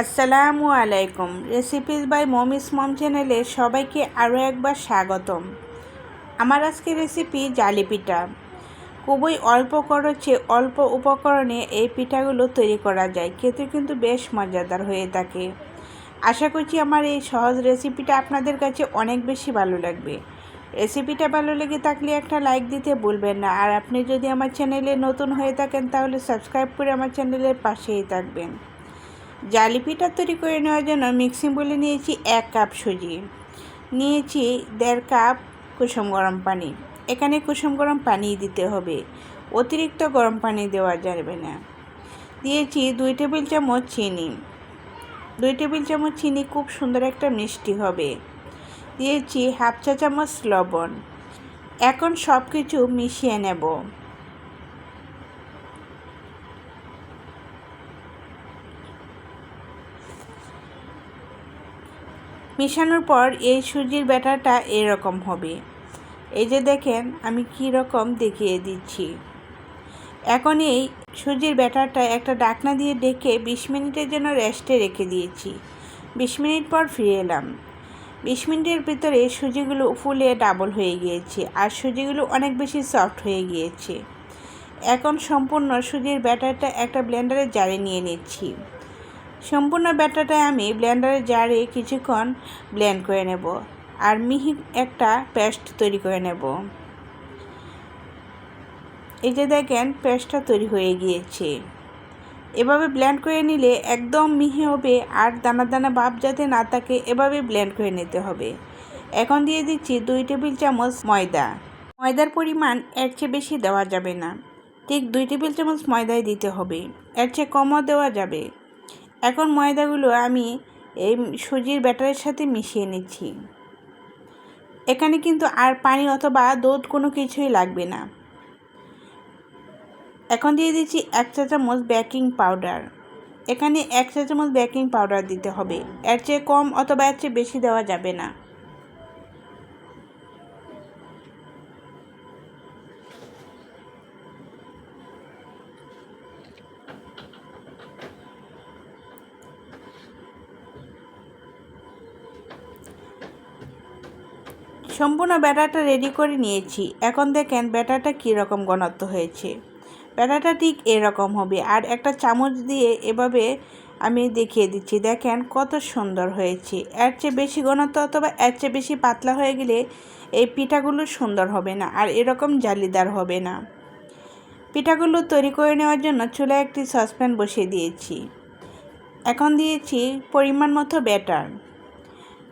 আসসালামু আলাইকুম। Recipes by মমিস মম চ্যানেলে সবাইকে আরও একবার স্বাগতম। আমার আজকে রেসিপি জালি পিঠা। খুবই অল্প খরচে অল্প উপকরণে এই পিঠাগুলো তৈরি করা যায়। খেতে কিন্তু বেশ মজাদার হয়ে থাকে। আশা করছি আমার এই সহজ রেসিপিটা আপনাদের কাছে অনেক বেশি ভালো লাগবে। রেসিপিটা ভালো লেগে থাকলে একটা লাইক দিতে ভুলবেন না। আর আপনি যদি আমার চ্যানেলে নতুন হয়ে থাকেন, তাহলে সাবস্ক্রাইব করে আমার চ্যানেলের পাশেই থাকবেন। জালি পিঠা তৈরি করে নেওয়ার জন্য মিক্সিং বলে নিয়েছি এক কাপ সুজি। নিয়েছি দেড় কাপ কুসুম গরম পানি। এখানে কুসুম গরম পানি দিতে হবে। অতিরিক্ত গরম পানি দেওয়া যাবে না। দিয়েছি দুই টেবিল চামচ চিনি। দুই টেবিল চামচ চিনি খুব সুন্দর একটা মিষ্টি হবে। দিয়েছি হাফ চা চামচ লবণ। এখন সব কিছু মিশিয়ে নেব। মেশানোর পর এই সুজির ব্যাটারটা এরকম হবে। এই যে দেখেন, আমি কি রকম দেখিয়ে দিচ্ছি। এখন এই সুজির ব্যাটারটা একটা ডাকনা দিয়ে ডেকে বিশ মিনিটের জন্য রেস্টে রেখে দিয়েছি। বিশ মিনিট পর ফিরে এলাম। বিশ মিনিটের ভিতরে সুজিগুলো ফুলে ডাবল হয়ে গিয়েছে আর সুজিগুলো অনেক বেশি সফট হয়ে গিয়েছে। এখন সম্পূর্ণ সুজির ব্যাটারটা একটা ব্লেন্ডারে জারে নিয়ে নিচ্ছি। সম্পূর্ণ ব্যাটারটা আমি ব্লেন্ডারে জারে কিছুক্ষণ ব্লেন্ড করে নেব আর মিহি একটা পেস্ট তৈরি করে নেব। এই যে দেখেন, পেস্টটা তৈরি হয়ে গিয়েছে। এভাবে ব্লেন্ড করে নিলে একদম মিহি হবে আর দানা দানা ভাব যাতে না থাকে, এভাবে ব্লেন্ড করে নিতে হবে। এখন দিয়ে দিচ্ছি দুই টেবিল চামচ ময়দা। ময়দার পরিমাণ এর চেয়ে বেশি দেওয়া যাবে না। ঠিক দুই টেবিল চামচ ময়দাই দিতে হবে। এর চেয়ে কমও দেওয়া যাবে। এখন ময়দাগুলো আমি এই সুজির ব্যাটারের সাথে মিশিয়ে নিচ্ছি। এখানে কিন্তু আর পানি অথবা দুধ কোনো কিছুই লাগবে না। এখন দিয়ে দিচ্ছি এক চা চামচ বেকিং পাউডার। এখানে এক চা চামচ বেকিং পাউডার দিতে হবে। এর চেয়ে কম অথবা এর চেয়ে বেশি দেওয়া যাবে না। সম্পূর্ণ ব্যাটারটা রেডি করে নিয়েছি। এখন দেখেন ব্যাটারটা কীরকম ঘনত্ব হয়েছে। ব্যাটারটা ঠিক এরকম হবে। আর একটা চামচ দিয়ে এভাবে আমি দেখিয়ে দিচ্ছি। দেখেন কত সুন্দর হয়েছে। এর চেয়ে বেশি ঘনত্ব অথবা এর চেয়ে বেশি পাতলা হয়ে গেলে এই পিঠাগুলো সুন্দর হবে না আর এরকম জালিদার হবে না। পিঠাগুলো তৈরি করে নেওয়ার জন্য চুলায় একটি সসপ্যান বসিয়ে দিয়েছি। এখন দিয়েছি পরিমাণ মতো ব্যাটার।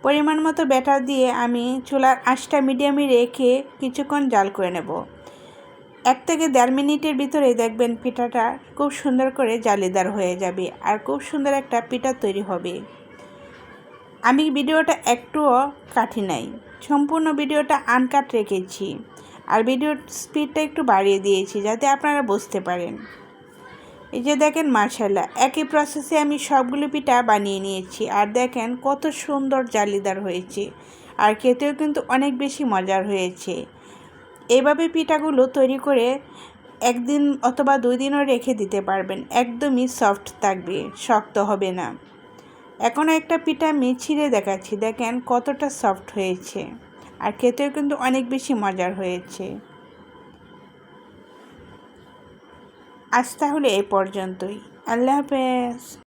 পরিমাণ মতো ব্যাটার দিয়ে আমি চুলার আঁচটা মিডিয়ামে রেখে কিছুক্ষণ জাল করে নেব। এক থেকে দেড় মিনিটের ভিতরে দেখবেন পিঠাটা খুব সুন্দর করে জালিদার হয়ে যাবে আর খুব সুন্দর একটা পিঠা তৈরি হবে। আমি ভিডিওটা একটুও কাটি নাই, সম্পূর্ণ ভিডিওটা আনকাট রেখেছি। আর ভিডিওর স্পিডটা একটু বাড়িয়ে দিয়েছি যাতে আপনারা বুঝতে পারেন। এই যে দেখেন মার্শাল্লাহ একই প্রসেসে আমি সবগুলো পিঠা বানিয়ে নিয়েছি। আর দেখেন কত সুন্দর জালিদার হয়েছে। আর খেতেও কিন্তু অনেক বেশি মজার হয়েছে। এভাবে পিঠাগুলো তৈরি করে একদিন অথবা দুই দিনও রেখে দিতে পারবেন। একদমই সফট থাকবে, শক্ত হবে না। এখন একটা পিঠা আমি ছিঁড়ে দেখাচ্ছি। দেখেন কতটা সফট হয়েছে। আর খেতেও কিন্তু অনেক বেশি মজার হয়েছে। আজ তাহলে এ পর্যন্তই। আল্লাহ হাফেজ।